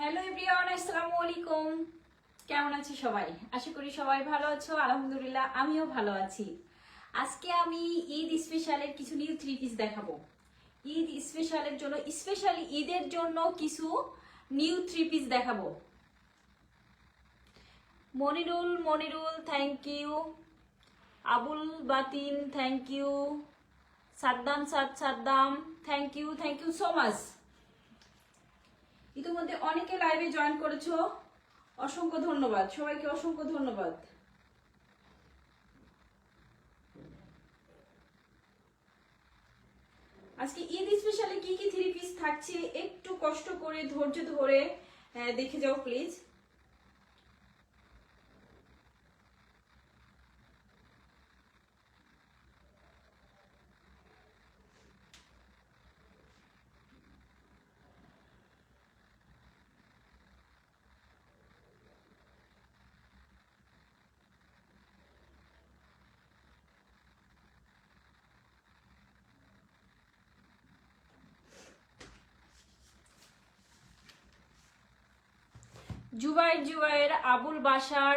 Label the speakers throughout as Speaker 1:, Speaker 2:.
Speaker 1: Hello everyone, আসসালামু আলাইকুম। কেমন আছি সবাই? আশা করি সবাই ভালো আছো। আলহামদুলিল্লাহ, আমিও ভালো আছি। আজকে আমি ঈদ স্পেশালের কিছু নিউ থ্রি পিস দেখাবো। ঈদ স্পেশালের জন্য স্পেশালি ঈদের জন্য কিছু নিউ থ্রি পিস দেখাবো। Monirul Monirul thank you Abul Batin thank you Saddam, Saad, Saddam thank you thank you so much ইতিমধ্যে অনেকে লাইভে জয়েন করেছ। অসংখ্য ধন্যবাদ। সবাইকে অসংখ্য ধন্যবাদ। আজকে ঈদ স্পেশালে কি কি থ্রি পিস থাকছে, একটু কষ্ট করে, ধৈর্য ধরে দেখে যাও please Jubair Zubair Abul Basar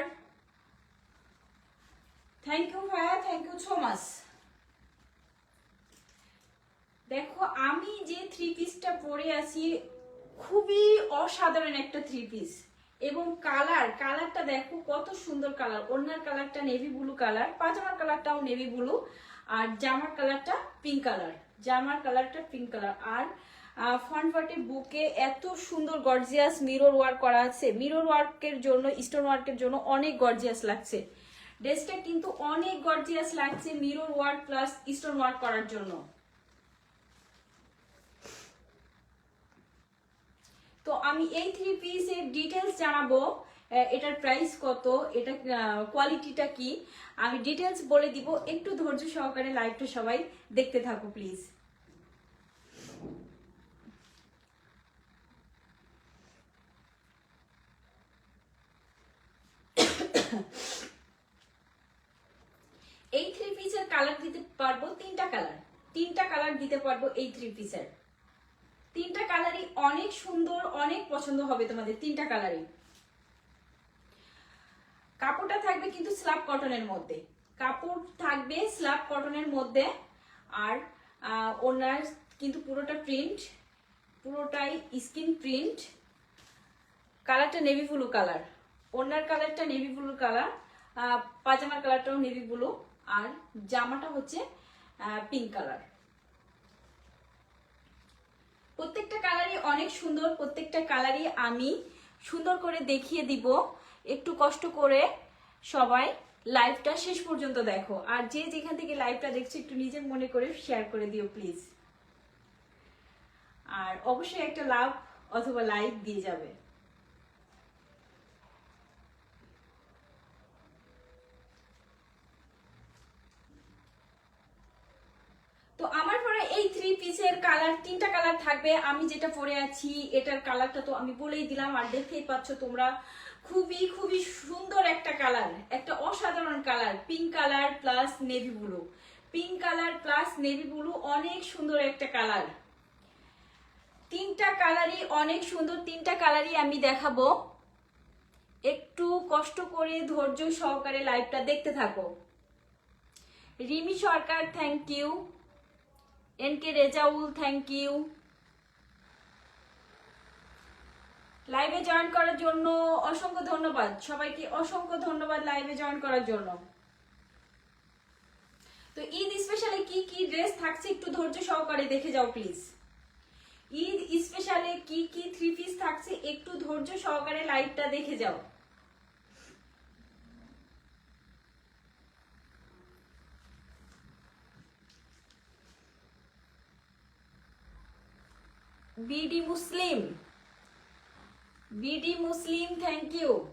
Speaker 1: thank you ভাইয়া থ্যাংক ইউ সো মাচ দেখো, আমি যে থ্রি পিসটা পরে আছি, খুবই অসাধারণ একটা থ্রি পিস এবং কালার কালারটা দেখো, কত সুন্দর কালার ওনার কালারটা নেভি ব্লু কালার পাজামার কালারটাও নেভি ব্লু আর জামার কালারটা পিঙ্ক কালার জামার কালারটা পিঙ্ক কালার আর ফ্রন্ট পার্টে বুকে এত সুন্দর গর্জিয়াস মিরর ওয়ার্ক করা আছে। মিরর ওয়ার্কের জন্য স্টোন ওয়ার্কের জন্য অনেক গর্জিয়াস লাগছে। ড্রেসটা কিন্তু অনেক গর্জিয়াস লাগছে mirror work plus stone work করার জন্য। তো আমি এই থ্রি পিসের ডিটেলস জানাব। এটার প্রাইস কত? এটা কোয়ালিটিটা কি? আমি ডিটেলস বলে দিব। একটু ধৈর্য সহকারে লাইভটা সবাই দেখতে থাকো প্লিজ এই থ্রি পিসের কালার দিতে পারব তিনটা কালার তিনটা কালার দিতে পারব এই থ্রি পিসের তিনটা কালারই অনেক সুন্দর, অনেক পছন্দ হবে তোমাদের তিনটা কালারই কাপড়টা থাকবে কিন্তু স্ল্যাব কটনের মধ্যে। কাপড় থাকবে স্ল্যাব কটনের মধ্যে আর ওনার কিন্তু পুরোটা প্রিন্ট পুরোটাই স্কিন প্রিন্ট কালারটা নেভি ব্লু কালার ওনার কালারটা নেভি ব্লু কালার পাজামার কালারটাও নেভি ব্লু আর জামাটা হচ্ছে পিঙ্ক কালার প্রত্যেকটা কালারই অনেক সুন্দর, প্রত্যেকটা কালারই আমি সুন্দর করে দেখিয়ে দিব। একটু কষ্ট করে সবাই লাইভটা শেষ পর্যন্ত দেখো, আর যে যেখান থেকে লাইভটা দেখছ, একটু নিজের মনে করে শেয়ার করে দিও প্লিজ আর অবশ্যই একটা লাভ অথবা লাইক দিয়ে যাবে তো আমার পরে এই থ্রি পিসের কালার, তিনটা কালার থাকবে। আমি যেটা পরে আছি, এটার কালারটা তো আমি বলেই দিলাম, আর দেখতেই পাচ্ছ তোমরা, খুবই খুবই সুন্দর একটা কালার, একটা অসাধারণ colour pink colour plus navy blue pink colour plus navy blue অনেক সুন্দর একটা কালার। তিনটা কালারই অনেক সুন্দর, তিনটা কালারই আমি দেখাবো। একটু কষ্ট করে ধৈর্য সহকারে লাইভটা দেখতে থাকো। Rimi Sarkar thank you N K Rezaul thank you লাইভে জয়েন করার জন্য অসংখ্য ধন্যবাদ। সবাইকে অসংখ্য ধন্যবাদ লাইভে জয়েন করার জন্য। তো ঈদ স্পেশালে কি কি ড্রেস থাকছে একটু ধৈর্য সহকারে দেখে যাও প্লিজ ঈদ স্পেশালে কি কি থ্রি পিস থাকছে একটু ধৈর্য সহকারে লাইভটা দেখে যাও। BD Muslim. BD Muslim thank you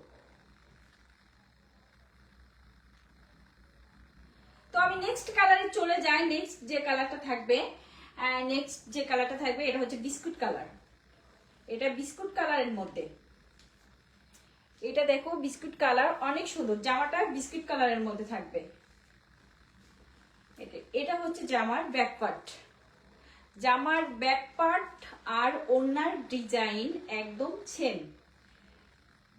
Speaker 1: তো আমি নেক্সট কালারে চলে যাই নেক্সট যে কালারটা থাকবে নেক্সট যে কালারটা থাকবে, এটা হচ্ছে বিস্কুট কালার এটা বিস্কুট কালারের মধ্যে। এটা দেখো, বিস্কুট কালার অনেক সুন্দর। জামাটা বিস্কুট কালারের মধ্যে থাকবে। এটা- হচ্ছে জামার ব্যাক পার্ট জামার ব্যাক পার্ট আর ওনার ডিজাইন একদম সেম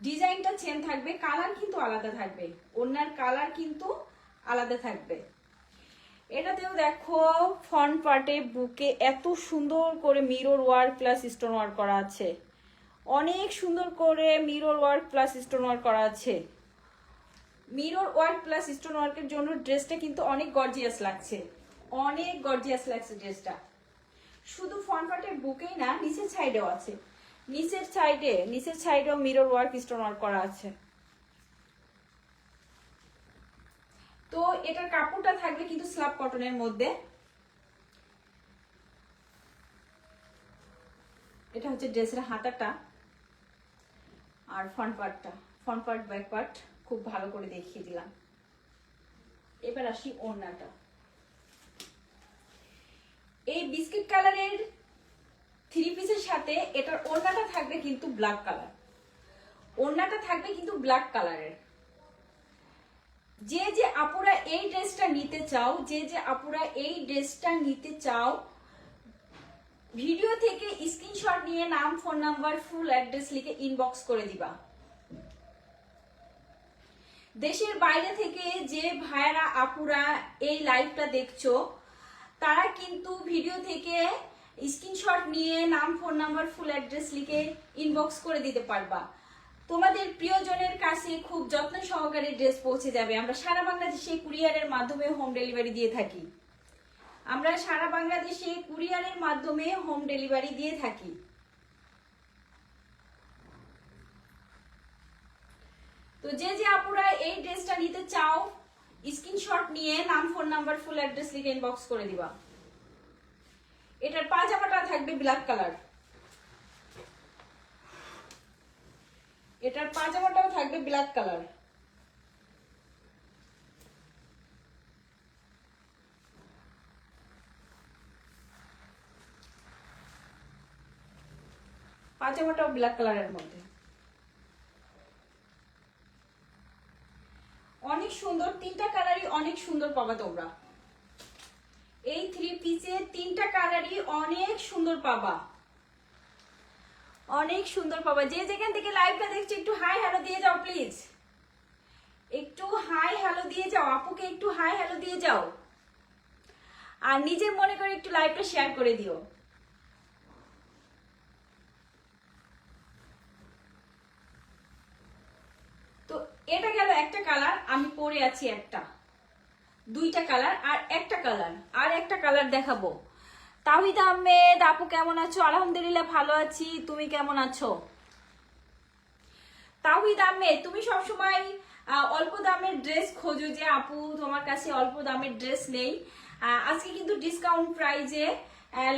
Speaker 1: ডিজাইনটা সেম থাকবে, কালার কিন্তু আলাদা থাকবে। ওনার কালার কিন্তু আলাদা থাকবে। এটাতেও দেখো ফ্রন্ট পার্টে বুকে এত সুন্দর করে mirror work plus stone work করা আছে। অনেক সুন্দর করে mirror work plus stone work করা আছে। মিরর ওয়ার্ক প্লাস স্টোন ওয়ার্কের জন্য ড্রেসটা কিন্তু অনেক গর্জিয়াস লাগছে। অনেক গর্জিয়াস লাগছে ড্রেসটা শুধু ফ্রন্ট পার্টের বুকেই না, নিচের সাইডেও আছে। নিচের সাইডে নিচের সাইডেও মিরর ওয়ার্ক স্টোন ওয়ার্ক করা আছে। তো এটার কাপড়টা থাকবে কিন্তু স্লাব কটনের মধ্যে। এটা হচ্ছে ড্রেসের হাতাটা আর ফ্রন্ট পার্টটা ফ্রন্ট পার্ট ব্যাক পার্ট খুব ভালো করে দেখিয়ে দিলাম। এবার আসি ওড়নাটা। এই বিস্কিট কালারের থ্রি পিসের সাথে এটার ওড়নাটা থাকবে কিন্তু ব্ল্যাক কালার ওড়নাটা থাকবে কিন্তু ব্ল্যাক কালারের যে যে আপুরা এই ড্রেসটা নিতে চাও, যে যে আপুরা এই ড্রেসটা নিতে চাও, ভিডিও থেকে স্ক্রিনশট নিয়ে নাম ফোন নাম্বার ফুল অ্যাড্রেস লিখে ইনবক্স করে দিবা। দেশের বাইরে থেকে যে ভাইয়ারা, আপুরা এই লাইভটা দেখছ তারা কিন্তু ভিডিও থেকে স্ক্রিনশট নিয়ে নাম ফোন নাম্বার ফুল অ্যাড্রেস লিখে ইনবক্স করে দিতে পারবা। তোমাদের প্রিয়জনের কাছে খুব যত্ন সহকারে ড্রেস পৌঁছে যাবে। আমরা সারা বাংলাদেশে কুরিয়ারের মাধ্যমে হোম ডেলিভারি দিয়ে থাকি। আমরা সারা বাংলাদেশে কুরিয়ারের মাধ্যমে হোম ডেলিভারি দিয়ে থাকি। তো যে যে আপুরা এই ড্রেসটা নিতে চাও স্ক্রিনশট নিয়ে নাম, ফোন নাম্বার ফুল অ্যাড্রেস লিখে ইনবক্স করে দিবা। এটার পাজামাটা থাকবে ব্ল্যাক কালার এটার পাজামাটাও থাকবে ব্ল্যাক কালার পাজামাটাও ব্ল্যাক কালারের মধ্যে। অনেক সুন্দর, তিনটা কালারই অনেক সুন্দর পাবা তোমরা। এই থ্রি পিসে তিনটা কালারই অনেক সুন্দর পাবা। অনেক সুন্দর পাবা। যে যেখান থেকে লাইভটা দেখছ, একটু হাই হ্যালো দিয়ে যাও প্লিজ একটু হাই হ্যালো দিয়ে যাও। আপুকে একটু হাই হ্যালো দিয়ে যাও। আর নিজের মনে করে একটু লাইভটা শেয়ার করে দিও তো এটা গেল একটা কালার আমি পরে আছি একটা। দুইটা কালার আর একটা কালার আর একটা কালার দেখাবো। তাহিদ আহমেদ, আপু কেমন আছো? আলহামদুলিল্লাহ ভালো আছি, তুমি কেমন আছো? তাহিদ আহমেদ, তুমি সবসময় অল্প দামের ড্রেস খোঁজো যে আপু, তোমার কাছে অল্প দামের ড্রেস নেই। আজকে কিন্তু ডিসকাউন্ট প্রাইজে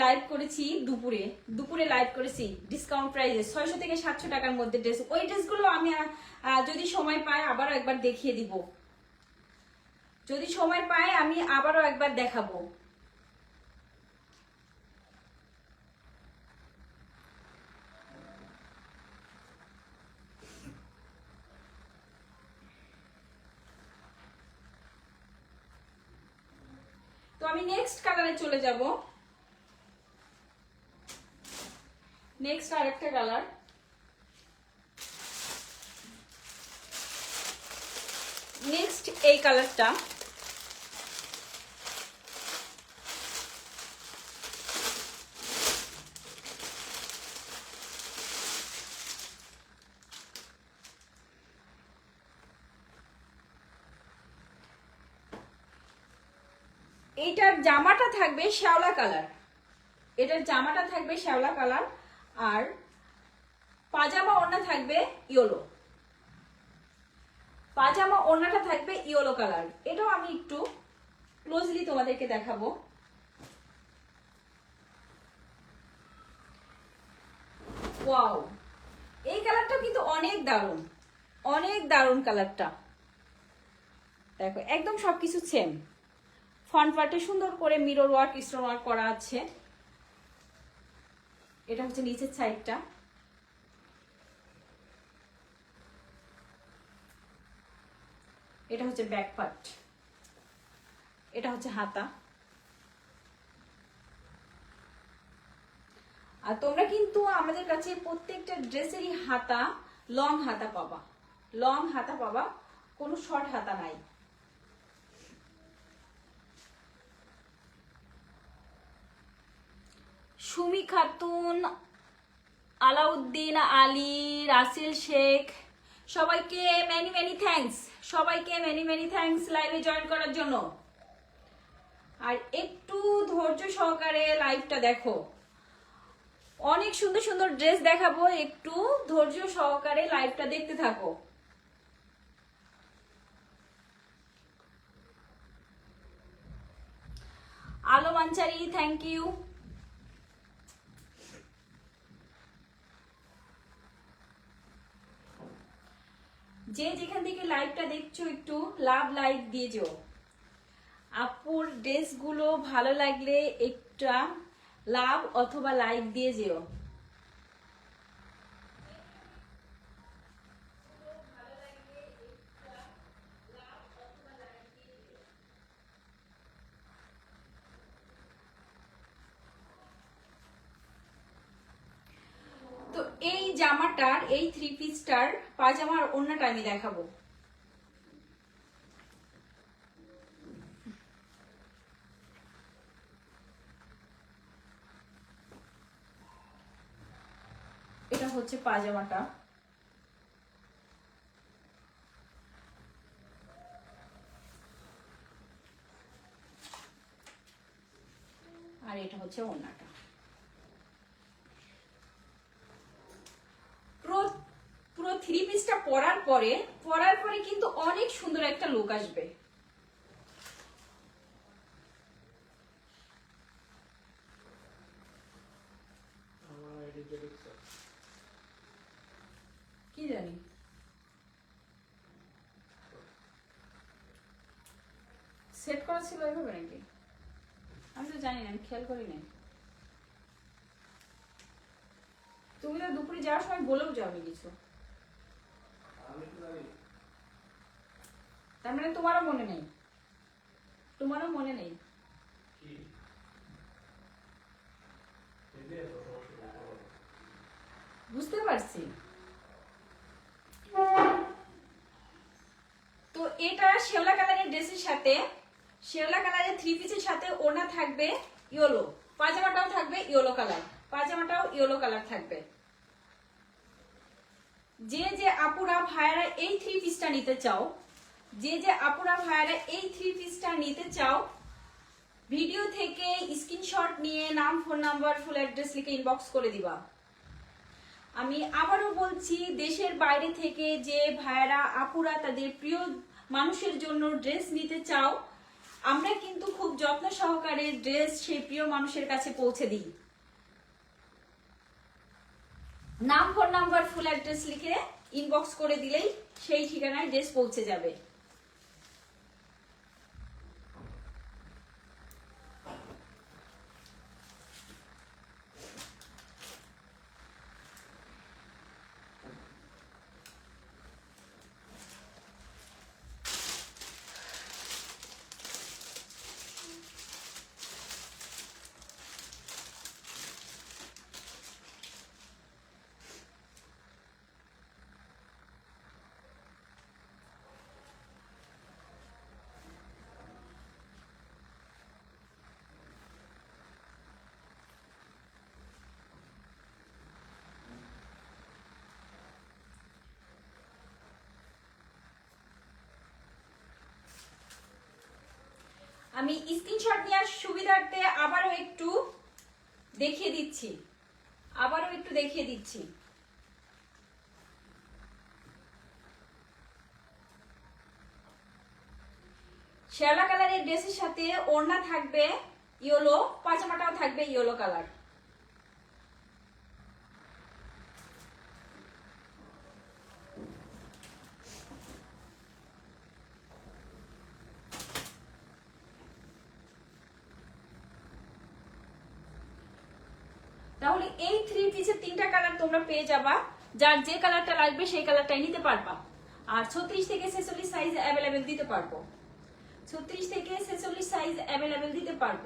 Speaker 1: লাইভ করেছি দুপুরে। দুপুরে লাইভ করেছি ডিসকাউন্ট প্রাইজে ছয়শো থেকে সাতশো টাকার মধ্যে ড্রেস ওই ড্রেসগুলো আমি যদি সময় পাই আবারও একবার দেখিয়ে দিব। যদি সময় পাই আমি আবারও একবার দেখাবো। তো আমি নেক্সট কালারে চলে যাব। নেক্সট আরেকটা কালার নেক্সট এই কালারটা এইটার জামাটা থাকবে শ্যাওলা কালার এটার জামাটা থাকবে শ্যাওলা কালার আর পাজামা ওড়না থাকবে ইয়েলো। পাজামা ওড়নাটা থাকবে ইয়েলো কালার। এটাও আমি একটু ক্লোজলি তোমাদেরকে দেখাবো। ওয়াও, এই কালারটা কিন্তু অনেক দারুণ অনেক দারুণ কালারটা। দেখো, একদম সবকিছু সেম ফ্রন্ট পার্টে সুন্দর করে মিরর ওয়ার্ক স্টোন ওয়ার্ক করা আছে। এটা হচ্ছে নিচের সাইডটা। এটা হচ্ছে ব্যাক পার্ট। এটা হচ্ছে হাতা। আর তোমরা কিন্তু আমাদের কাছে প্রত্যেকটা ড্রেসেরই হাতা, লং হাতা পাবা। লং হাতা পাবা, কোনো শর্ট হাতা নাই। সুমি খাতুন, আলাউদ্দিন আলী, রাসেল শেখ, সবাইকে মেনি মেনি থ্যাঙ্কস সবাইকে মেনি মেনি থ্যাঙ্কস লাইভে জয়েন করার জন্য। আর একটু ধৈর্য সহকারে লাইভটা দেখো। অনেক সুন্দর সুন্দর ড্রেস দেখাবো, একটু ধৈর্য সহকারে লাইভটা দেখতে থাকো। আলো মানচারি থ্যাংক ইউ যে যেখান থেকে লাইভটা দেখছ একটু লাভ লাইক দিয়ে যেও। আপুর ড্রেসগুলো ভালো লাগলে একটা লাভ অথবা লাইক দিয়ে যেও তো এই জামাটার, এই থ্রি পিসটার পাজামার অন্যটা আমি দেখাবো। এটা হচ্ছে পাজামাটা আর এটা হচ্ছে ওড়নাটা। পুরো পুরো থ্রি পিসটা পরার পরে পরার পরে কিন্তু অনেক সুন্দর একটা লুক আসবে। কি জানি? সেট করা ছিল এভাবে নাকি? আমি তো জানি না আমি খেয়াল করি নাই তুমি তো দুপুরে যাওয়ার সময় বলেও যাওনি কিছু। তার মানে তোমারও মনে নেই? তোমারও মনে নেই। বুঝতে পারছি। তো এটা শেওলা কালারের ড্রেসের সাথে শেওলা কালারের থ্রি পিসের সাথে ওনা থাকবে ইয়েলো পাজামাটাও থাকবে ইয়েলো কালার পাজামাটাও ইয়েলো কালার থাকবে। যে যে আপুরা ভাইয়ারা এই থ্রি পিসটা নিতে চাও, যে যে আপুরা ভাইয়ারা এই থ্রি পিসটা নিতে চাও ভিডিও থেকে স্ক্রিনশট নিয়ে নাম ফোন নাম্বার ফুল অ্যাড্রেস লিখে ইনবক্স করে দিবা। আমি আবারও বলছি, দেশের বাইরে থেকে যে ভাইয়ারা, আপুরা তাদের প্রিয় মানুষের জন্য ড্রেস নিতে চাও, আমরা কিন্তু খুব যত্ন সহকারে ড্রেস সেই প্রিয় মানুষের কাছে পৌঁছে দিই। নাম ফোন নাম্বার ফুল অ্যাড্রেস লিখে ইনবক্স করে দিলেই সেই ঠিকানায় ড্রেস পৌঁছে যাবে। আমি স্ক্রিনশট নেওয়ার সুবিধার্থে আবারও একটু দেখিয়ে দিচ্ছি। আবারও একটু দেখিয়ে দিচ্ছি। শ্যাওলা কালারের ড্রেসের সাথে ওড়না থাকবে ইয়েলো পাজামাটাও থাকবে ইয়েলো কালার তাহলে এই থ্রি পিসের তিনটা কালার তোমরা পেয়ে যাবা। যার যে কালারটা লাগবে সেই কালারটাই নিতে পারবা। আর ছত্রিশ থেকে ছেচল্লিশ সাইজ অ্যাভেলেবেল দিতে পারব। ছত্রিশ থেকে ছেচল্লিশ সাইজ অ্যাভেলেবেল দিতে পারব।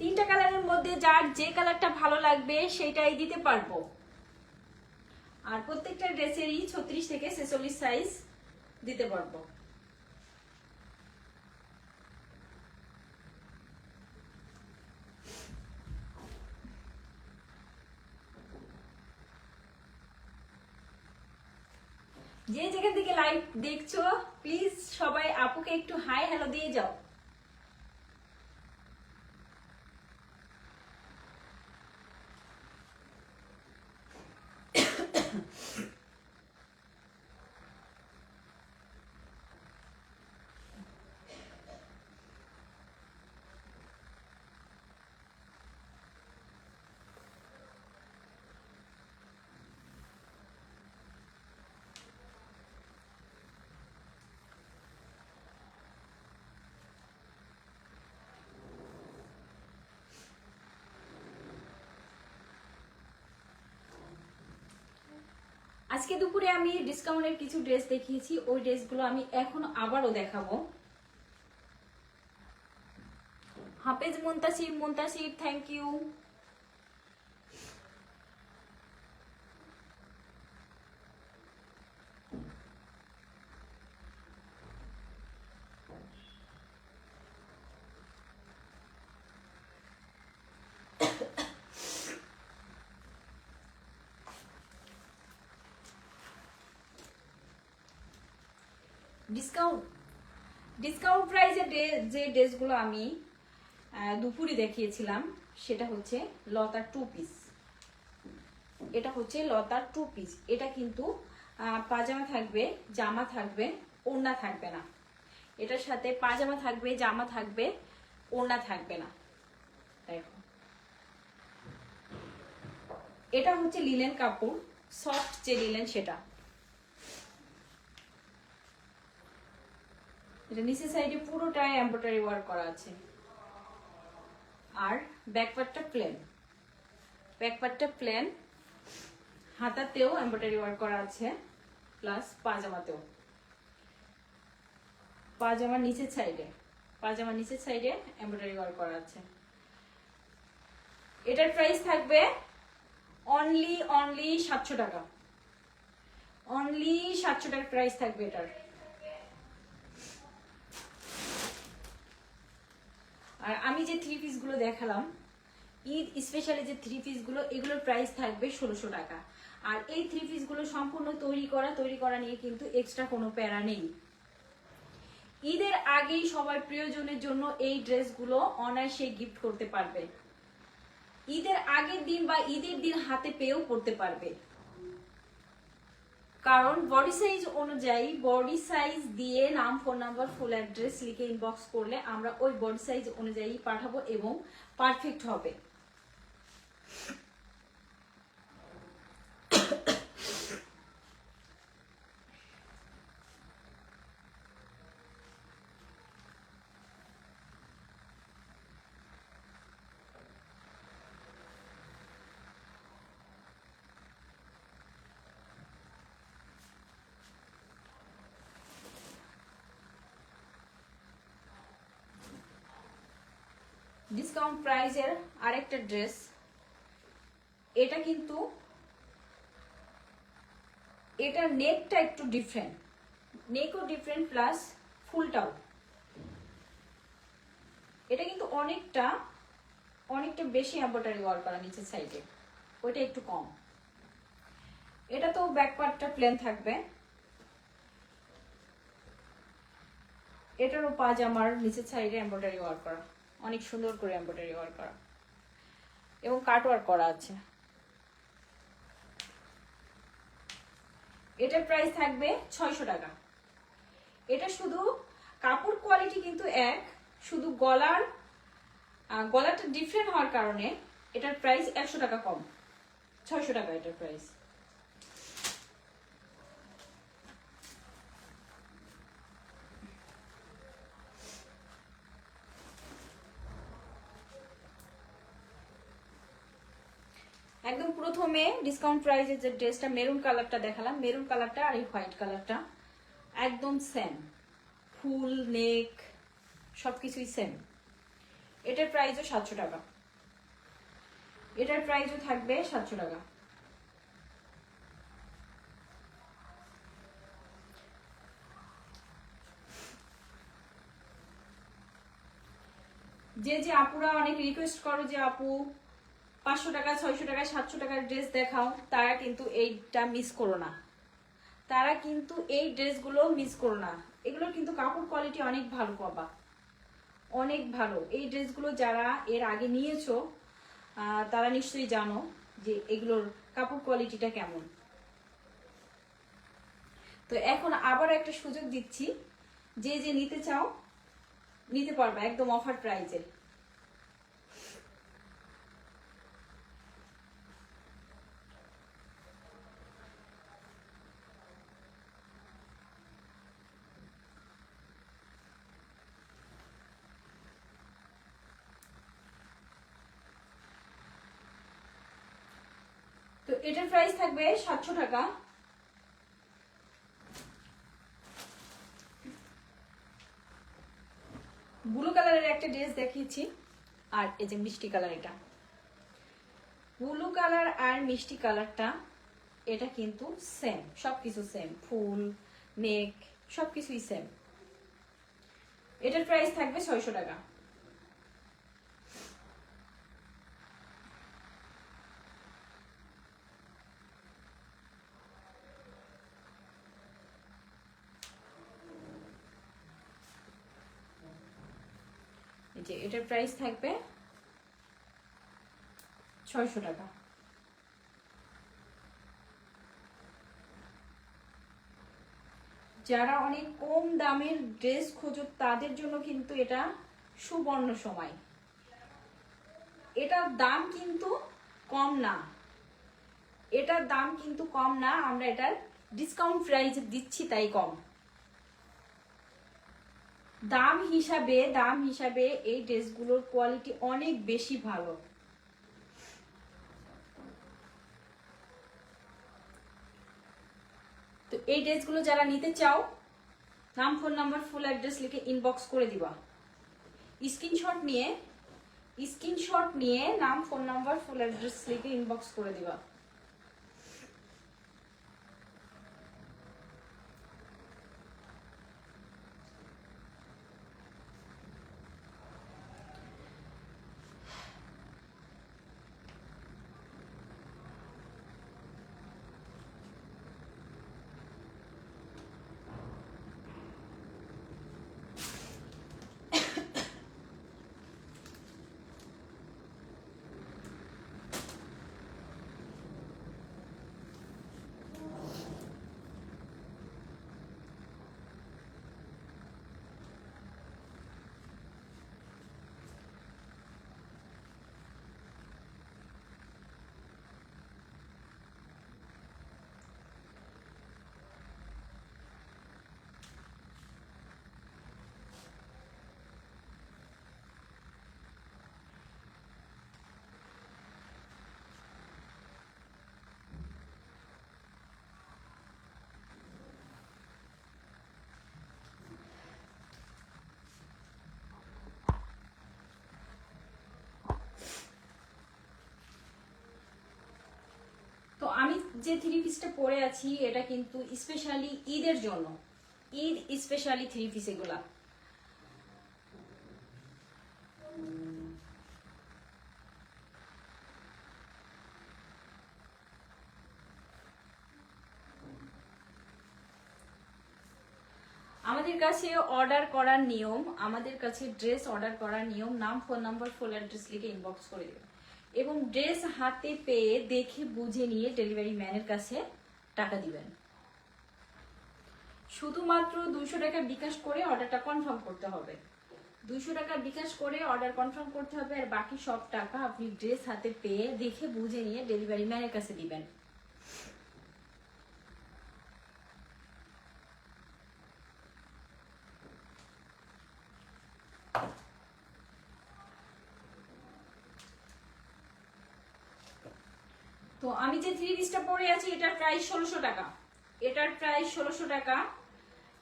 Speaker 1: তিনটা কালারের মধ্যে যার যে কালারটা ভালো লাগবে সেটাই দিতে পারব। আর প্রত্যেকটা ড্রেসেরই ছত্রিশ থেকে ছেচল্লিশ সাইজ দিতে পারব যে যেখান থেকে লাইভ দেখছ? প্লিজ সবাই আপুকে একটু হাই হ্যালো দিয়ে যাও। আজকে দুপুরে আমি ডিসকাউন্টের কিছু ড্রেস দেখিয়েছি, ওই ড্রেসগুলো আমি এখন আবারও দেখাবো। Hafez Muntasir Muntasir thank you discount discount প্রাইসে যে ড্রেসগুলো আমি দুপুরে দেখিয়েছিলাম, সেটা হচ্ছে লতার টু পিস এটা হচ্ছে লতার টু পিস এটা কিন্তু পাজামা থাকবে, জামা থাকবে, ওড়না থাকবে না। এটার সাথে পাজামা থাকবে, জামা থাকবে, ওড়না থাকবে না। দেখো। এটা হচ্ছে লিলেন কাপড় সফট যে লিলেন সেটা। এটা নিচের সাইডে পুরোটাই এমব্রয়ডারি ওয়ার্ক করা আছে। আর ব্যাক পার্টটা প্লেন ব্যাক পার্টটা প্লেন হাতাতেও এমব্রয়ডারি ওয়ার্ক করা আছে প্লাস পাজামাতেও। পাজামার নিচের সাইডে। পাজামার নিচের সাইডে এমব্রয়ডারি ওয়ার্ক করা আছে। এটার প্রাইস থাকবে অনলি অনলি সাতশো টাকা। অনলি সাতশো টাকার প্রাইস থাকবে এটার। আর আমি যে থ্রি পিসগুলো দেখালাম, ঈদ স্পেশালি যে থ্রি পিসগুলো এগুলোর প্রাইস থাকবে ষোলোশো টাকা। আর এই থ্রি পিসগুলো সম্পূর্ণ তৈরি করা তৈরি করা নিয়ে কিন্তু এক্সট্রা কোনো প্যারা নেই। ঈদের আগেই সবার প্রিয়জনের জন্য এই ড্রেসগুলো অনায়াসে গিফট করতে পারবে। ঈদের আগের দিন বা ঈদের দিন হাতে পেয়েও পড়তে পারবে। কারণ বডি সাইজ অনুযায়ী বডি সাইজ দিয়ে নাম ফোন নাম্বার ফুল অ্যাড্রেস লিখে ইনবক্স করলে আমরা ওই বডি সাইজ অনুযায়ী পাঠাবো এবং পারফেক্ট হবে। ডিসকাউন্ট প্রাইজের আরেকটা ড্রেস এটা কিন্তু এটার নেকটা একটু ডিফারেন্ট নেকও ডিফারেন্ট প্লাস ফুলটাও এটা কিন্তু অনেকটা অনেকটা বেশি এম্ব্রয়ডারি ওয়ার্ক করা নিচের সাইডে ওইটা একটু কম। এটা তো ব্যাক পার্টটা প্লেন থাকবে। এটারও পাজামার নিচের সাইডে এম্ব্রয়ডারি ওয়ার্ক করা। অনেক সুন্দর করে এমব্রয়ডারি ওয়ার্ক করা। এবং কাট ওয়ার্ক করা আছে। এটার প্রাইস থাকবে ছয়শো টাকা। এটা শুধু কাপড় কোয়ালিটি কিন্তু এক, শুধু গলার গলাটা ডিফারেন্ট হওয়ার কারণে এটার প্রাইস একশো টাকা কম। ছয়শো টাকা এটার প্রাইস একদম প্রথমে ডিসকাউন্ট প্রাইসের যে ড্রেসটা মেরুন কালারটা দেখালাম মেরুন কালারটা আর এই হোয়াইট কালারটা একদম সেম ফুল, নেক, সবকিছুই সেম এটার প্রাইসও সাতশো টাকা। এটার প্রাইসও থাকবে সাতশো টাকা। যে যে আপুরা অনেক রিকোয়েস্ট করো যে আপু পাঁচশো টাকা, ছয়শো টাকা, সাতশো টাকার ড্রেস দেখাও, তারা কিন্তু এইটা মিস করো না। তারা কিন্তু এই ড্রেসগুলো মিস করো না। এগুলোর কিন্তু কাপড় কোয়ালিটি অনেক ভালো পাবা অনেক ভালো। এই ড্রেসগুলো যারা এর আগে নিয়েছো তারা নিশ্চয়ই জানো যে এগুলোর কাপড় কোয়ালিটিটা কেমন। তো এখন আবার একটা সুযোগ দিচ্ছি, যে যে নিতে চাও, নিতে পারবে একদম অফার প্রাইজে এটার প্রাইস থাকবে সাতশো টাকা। ব্লু কালারের একটা ড্রেস দেখিয়েছি, আর এই যে মিষ্টি কালার এটা। ব্লু কালার আর মিষ্টি কালারটা এটা কিন্তু সেম সব কিছু সেম ফুল, নেক সব কিছুই সেম এটার প্রাইস থাকবে ছয়শো টাকা। এটার প্রাইস থাকবে ছয়শো টাকা। যারা অনেক কম দামের ড্রেস খোঁজো, তাদের জন্য কিন্তু এটা সুবর্ণ সময়। এটার দাম কিন্তু কম না। এটার দাম কিন্তু কম না, আমরা এটার ডিসকাউন্ট প্রাইস দিচ্ছি তাই কম। দাম হিসাবে দাম হিসাবে এই ড্রেসগুলোর কোয়ালিটি অনেক বেশি ভালো। তো এই ড্রেসগুলো যারা নিতে চাও, নাম ফোন নাম্বার ফুল অ্যাড্রেস লিখে ইনবক্স করে দিবা। স্ক্রিনশট নিয়ে স্ক্রিনশট নিয়ে নাম ফোন নাম্বার ফুল অ্যাড্রেস লিখে ইনবক্স করে দিবা তো আমি যে থ্রি পিসটা পরে আছি, এটা কিন্তু স্পেশালি ঈদের জন্য। ঈদ স্পেশালি থ্রি পিস এগুলা। আমাদের কাছে অর্ডার করার নিয়ম, আমাদের কাছে ড্রেস অর্ডার করার নিয়ম, নাম ফোন নাম্বার ফুল অ্যাড্রেস লিখে ইনবক্স করে দেবেন। এবং ড্রেস হাতে পেয়ে দেখে বুঝে নিয়ে ডেলিভারি ম্যানের কাছে টাকা দিবেন। শুধুমাত্র দুইশো টাকা বিকাশ করে অর্ডারটা কনফার্ম করতে হবে। দুইশো টাকা বিকাশ করে অর্ডার কনফার্ম করতে হবে আর বাকি সব টাকা আপনি ড্রেস হাতে পেয়ে দেখে বুঝে নিয়ে ডেলিভারি ম্যানের কাছে দিবেন। তো আমি যে থ্রি পিসটা পরে আছি এটার প্রাইস ষোলোশো টাকা। এটার প্রাইস ষোলোশো টাকা।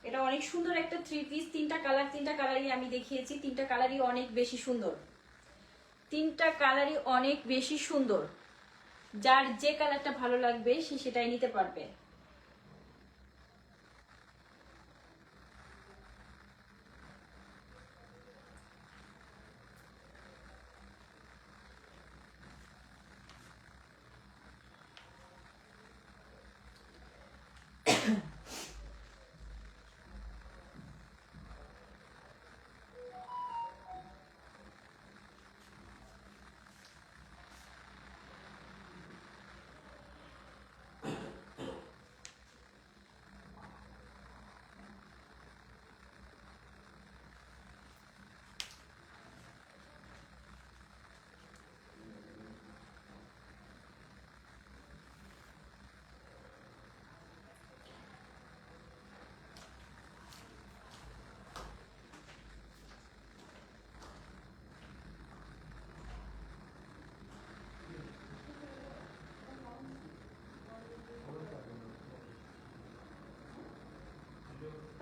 Speaker 1: এটা অনেক সুন্দর একটা থ্রি পিস তিনটা কালার তিনটা কালারই আমি দেখিয়েছি। তিনটা কালারই অনেক বেশি সুন্দর।
Speaker 2: তিনটা কালারই অনেক বেশি সুন্দর। যার যে কালারটা ভালো লাগবে, সে সেটাই নিতে পারবে।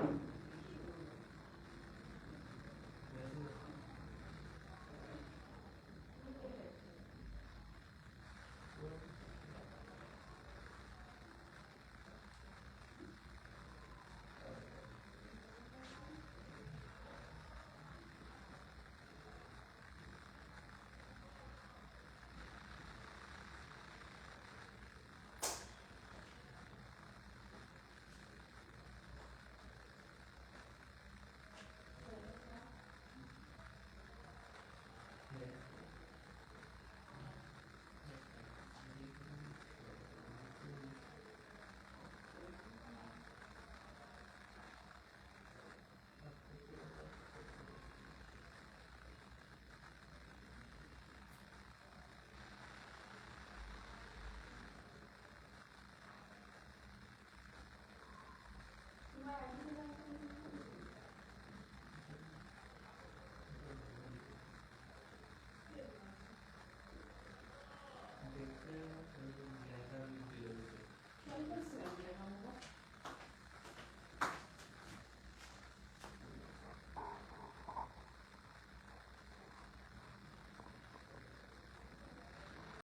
Speaker 2: Thank you.